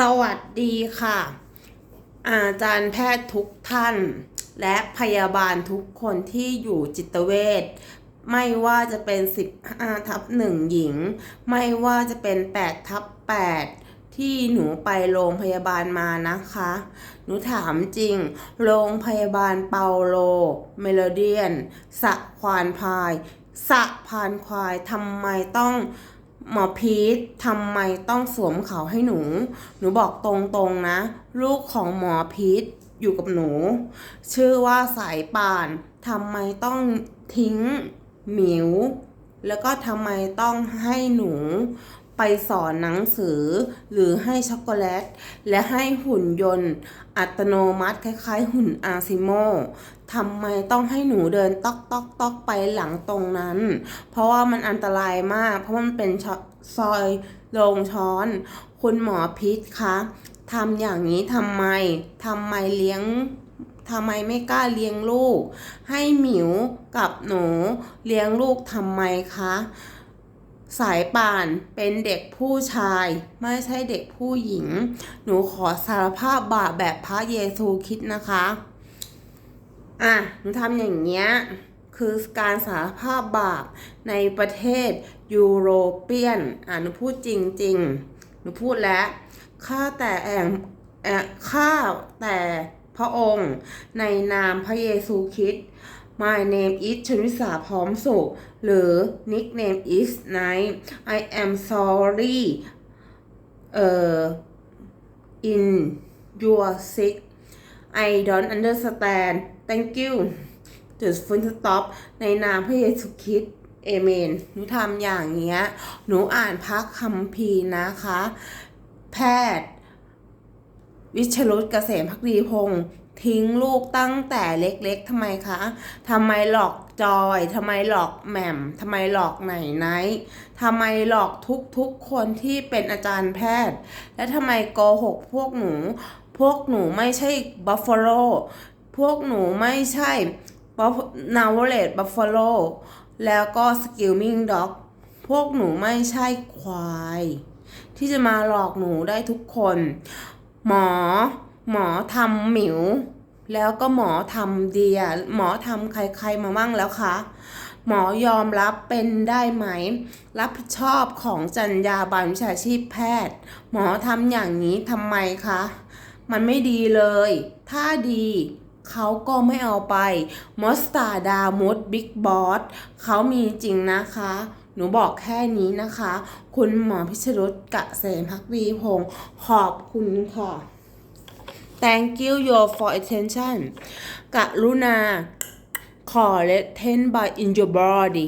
สวัสดีค่ะ อาจารย์แพทย์ทุกท่าน และพยาบาลทุกคนที่อยู่จิตเวชไม่ว่าจะเป็น 15ทับ1หญิง ไม่ว่าจะเป็น 8 ทับ 8 ที่หนูไปโรงพยาบาลมานะคะ หนูถามจริง โรงพยาบาลเปาโล เมโลเดียน สะควานพาย สะพานควายทำไมต้อง หมอพีททำไมต้องสวมเขาให้หนู หนูบอกตรงๆนะ ลูกของหมอพีทอยู่กับหนู ชื่อว่าสายป่านทำไมต้องทิ้งหมิว แล้วก็ทำไมต้องให้หนู ไปสอนหนังสือ หรือให้ช็อกโกแลต และให้หุ่นยนต์ อัตโนมัติคล้าย ๆ หุ่นอาซิโมทำไมต้องให้หนูเดินตอกตอกตอกไปหลังตรงนั้น เพราะว่ามันอันตรายมาก เพราะมันเป็นซอยโรงช้อน คุณหมอพิษคะทำอย่างนี้ทำไมทำไมเลี้ยงทำไมไม่กล้าเลี้ยงลูก ให้หมิวกับหนูเลี้ยงลูกทำไมคะ สายป่านเป็นเด็กผู้ชาย ไม่ใช่เด็กผู้หญิง หนูขอสารภาพบาปแบบพระเยซูคริดนะคะ อะ หนูทำอย่างเงี้ย คือการสารภาพบาปในประเทศยูโรเปียน อะ หนูพูดจริง ๆ หนูพูดแล้วข้าแต่แองแอะข้าแต่พระองค์ในนามพระเยซูคริสต์ My name is ชนิสาพร้อมสุข หรือ nickname is Night I am sorry เอ่อ in your sick I don't understand thank you จุดฟุนสต็อปในนามพระเยซูคริสต์เอเมน หนูทำอย่างเงี้ย หนูอ่านพระคัมภีร์นะคะ แพทย์ วิชรุตเกษมพักดีพงศ์ ทิ้งลูกตั้งแต่เล็กๆทำไมคะทำไมหลอกจอยทำไมหลอกแหม่มทำไมหลอกไหนไนท์ทำไมหลอกทุกๆคนที่เป็นอาจารย์แพทย์ และทำไมโกหกพวกหนู พวกหนูไม่ใช่บัฟฟาโลพวกหนูไม่ใช่นาวเลตบัฟฟาโลแล้วก็สกิลมิงด็อกพวกหนูไม่ใช่ควาย ที่จะมาหลอกหนูได้ทุกคน หมอ หมอทำหมิว แล้วก็หมอทำเดีย หมอทำใครๆมาบ้างแล้วคะหมอยอมรับเป็นได้ไหม รับผิดชอบของจรรยาบรรณวิชาชีพแพทย์ หมอทำอย่างนี้ทำไมคะ มันไม่ดีเลย ถ้าดีเขาก็ไม่เอาไป มอสตาดามดบิ๊กบอสเขามีจริงนะคะ หนูบอกแค่นี้นะคะ คุณหมอพิชรุตกะเสมพักดีพงศ์ขอบคุณค่ะ Thank you your for attention กรุณาขอ let ten by in your body